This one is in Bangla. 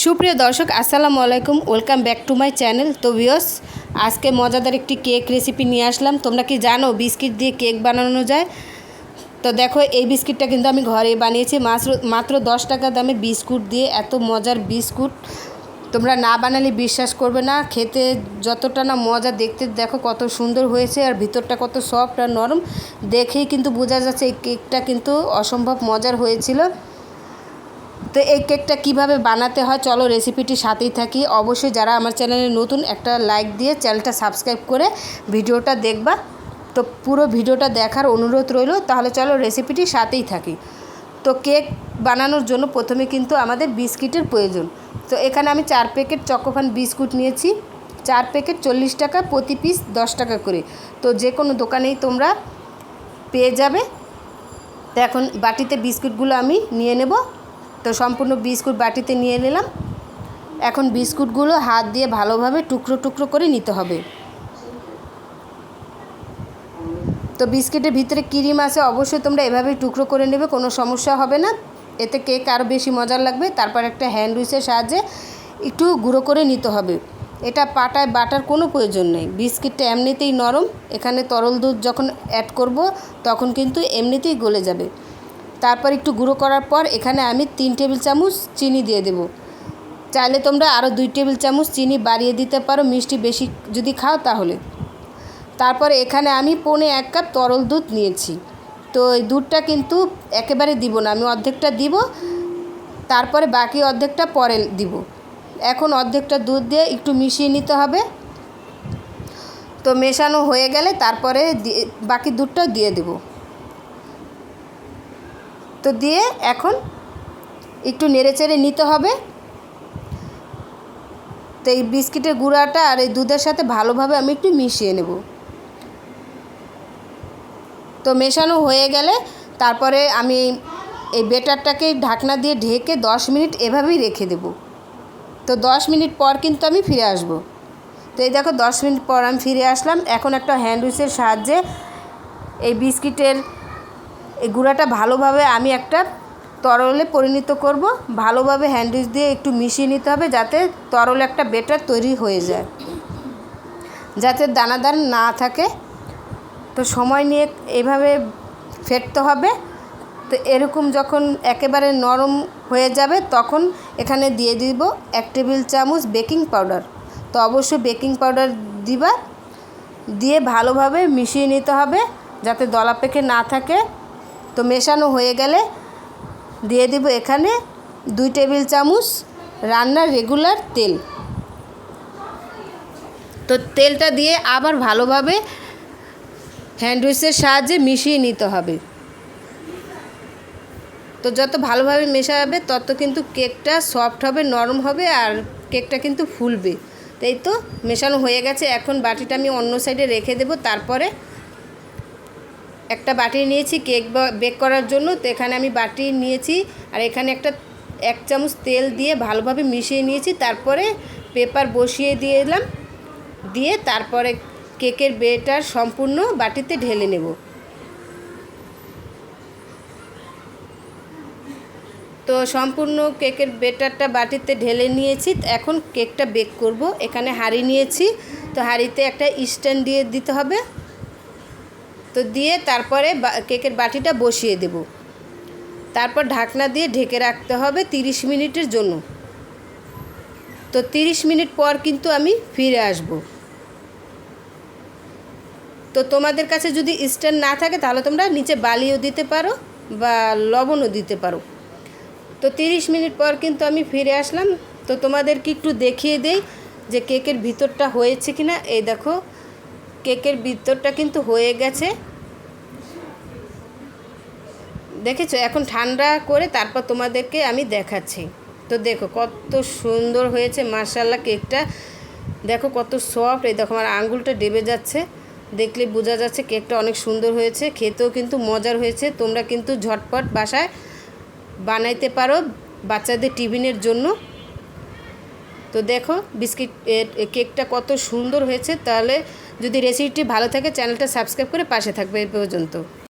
সুপ্রিয় দর্শক, আসসালামু আলাইকুম। Welcome back to my channel তো ভিওস আজকে মজাদার একটি কেক রেসিপি নিয়ে আসলাম। তোমরা কি জানো বিস্কিট দিয়ে কেক বানানো যায়? তো দেখো, এই বিস্কিটটা কিন্তু আমি ঘরে বানিয়েছি। মাত্র মাত্র দশ টাকা দামে বিস্কুট দিয়ে এত মজার বিস্কুট। তোমরা না বানালে বিশ্বাস করবে না। খেতে যতটা না মজা, দেখতে দেখো কত সুন্দর হয়েছে আর ভিতরটা কত সফট আর নরম। দেখেই কিন্তু বোঝা যাচ্ছে এই কেকটা কিন্তু অসম্ভব মজার হয়েছিল। তো এই কেকটা কীভাবে বানাতে হয় চলো রেসিপিটি সাথেই থাকি। অবশ্যই যারা আমার চ্যানেলে নতুন, একটা লাইক দিয়ে চ্যানেলটা সাবস্ক্রাইব করে ভিডিওটা দেখবা। তো পুরো ভিডিওটা দেখার অনুরোধ রইল, তাহলে চলো রেসিপিটি সাথেই থাকি। তো কেক বানানোর জন্য প্রথমে কিন্তু আমাদের বিস্কিটের প্রয়োজন। তো এখানে আমি চার প্যাকেট চকোফান বিস্কুট নিয়েছি। চার প্যাকেট চল্লিশ টাকা, প্রতি পিস দশ টাকা করে। তো যে কোনো দোকানেই তোমরা পেয়ে যাবে। তো এখন বাটিতে বিস্কুটগুলো আমি নিয়ে নেব। তো সম্পূর্ণ বিস্কুট বাটিতে নিয়ে নিলাম। এখন বিস্কুটগুলো হাত দিয়ে ভালোভাবে টুকরো টুকরো করে নিতে হবে। তো বিস্কিটের ভিতরে ক্রিম আছে, অবশ্যই তোমরা এভাবেই টুকরো করে নেবে, কোনো সমস্যা হবে না। এতে কেক আরও বেশি মজার লাগবে। তারপর একটা হ্যান্ড উইচের সাহায্যে একটু গুঁড়ো করে নিতে হবে। এটা পাটায় বাটার কোনো প্রয়োজন নেই। বিস্কিটটা এমনিতেই নরম। এখানে তরল দুধ যখন অ্যাড করব, তখন কিন্তু এমনিতেই গলে যাবে। তারপর একটু গুঁড়ো করার পর এখানে আমি তিন টেবিল চামচ চিনি দিয়ে দেব। চাইলে তোমরা আরও দুই টেবিল চামচ চিনি বাড়িয়ে দিতে পারো, মিষ্টি বেশি যদি খাও তাহলে। তারপরে এখানে আমি পৌনে এক কাপ তরল দুধ নিয়েছি। তো এই দুধটা কিন্তু একেবারে দিব না, আমি অর্ধেকটা দিব, তারপরে বাকি অর্ধেকটা পরে দিব। এখন অর্ধেকটা দুধ দিয়ে একটু মিশিয়ে নিতে হবে। তো মেশানো হয়ে গেলে তারপরে বাকি দুধটা দিয়ে দেবো। তো দিয়ে এখন একটু নেড়েচেড়ে নিতে হবে। তো এই বিস্কিটের গুঁড়াটা আর এই দুধের সাথে ভালোভাবে আমি একটু মিশিয়ে নেব। তো মেশানো হয়ে গেলে তারপরে আমি এই বেটারটাকে ঢাকনা দিয়ে ঢেকে দশ মিনিট এভাবেই রেখে দেব। তো দশ মিনিট পর কিন্তু আমি ফিরে আসব। তো এই দেখো দশ মিনিট পর আমি ফিরে আসলাম। এখন একটা হ্যান্ড উইচের সাহায্যে এই বিস্কিটের এই গুঁড়াটা ভালোভাবে আমি একটা তরলে পরিণত করব। ভালোভাবে হ্যান্ডউইচ দিয়ে একটু মিশিয়ে নিতে হবে যাতে তরল একটা বেটার তৈরি হয়ে যায়। যাতে দানাদার না থাকে। তো সময় নিয়ে এভাবে ফেটতে হবে। তো এরকম যখন একেবারে নরম হয়ে যাবে তখন এখানে দিয়ে দিব এক টেবিল চামচ বেকিং পাউডার। তো অবশ্যই বেকিং পাউডার দিবা। দিয়ে ভালোভাবে মিশিয়ে নিতে হবে যাতে দলা পেকে না থাকে। তো মেশানো হয়ে গেলে দিয়ে দেব এখানে দুই টেবিল চামচ রান্নার রেগুলার তেল। তো তেলটা দিয়ে আবার ভালোভাবে হ্যান্ডউইচের সাহায্যে মিশিয়ে নিতে হবে। তো যত ভালোভাবে মেশা মেশাবে তত কিন্তু কেকটা সফট হবে, নরম হবে আর কেকটা কিন্তু ফুলবে। তাই তো মেশানো হয়ে গেছে। এখন বাটিটা আমি অন্য সাইডে রেখে দেব। তারপরে একটা বাটি নিয়েছি কেক বেক করার জন্য, তো এখানে আমি বাটি নিয়েছি আর এখানে একটা এক চামচ তেল দিয়ে ভালোভাবে মিশিয়ে নিয়েছি, তারপরে পেপার বসিয়ে দিয়ে এলাম দিয়ে তারপরে কেকের বেটার সম্পূর্ণ বাটিতে ঢেলে নেব। তো সম্পূর্ণ কেকের বেটারটা বাটিতে ঢেলে নিয়েছি, এখন কেকটা বেক করব, এখানে হাঁড়ি নিয়েছি, তো হাঁড়িতে একটা স্ট্যান্ড দিয়ে দিতে হবে। তো দিয়ে তারপরে কেকের বাটিটা বসিয়ে দেব। তারপর ঢাকনা দিয়ে ঢেকে রাখতে হবে তিরিশ মিনিটের জন্য। তো তিরিশ মিনিট পর কিন্তু আমি ফিরে আসব। তো তোমাদের কাছে যদি স্ট্যান্ড না থাকে তাহলে তোমরা নিচে বালিও দিতে পারো বা লবণও দিতে পারো। তো তিরিশ মিনিট পর কিন্তু আমি ফিরে আসলাম। তো তোমাদেরকে একটু দেখিয়ে দেই যে কেকের ভিতরটা হয়েছে কি না এই দেখো, কেকের ভিতরটা কিন্তু হয়ে গেছে। দেখেছ? এখন ঠান্ডা করে তারপর তোমাদেরকে আমি দেখাচ্ছি। তো দেখো, কত সুন্দর হয়েছে মার্শাল্লাহ কেকটা। দেখো কত সফট এই দেখো আমার আঙ্গুলটা ডেবে যাচ্ছে। দেখলে বোঝা যাচ্ছে কেকটা অনেক সুন্দর হয়েছে, খেতেও কিন্তু মজার হয়েছে। তোমরা কিন্তু ঝটপট বাসায় বানাইতে পারো বাচ্চাদের টিফিনের জন্য। তো দেখো, বিস্কিট কেকটা কত সুন্দর হয়েছে। তাহলে যদি রেসিপিটি ভালো থাকে, চ্যানেলটা সাবস্ক্রাইব করে পাশে থাকবে এই পর্যন্ত।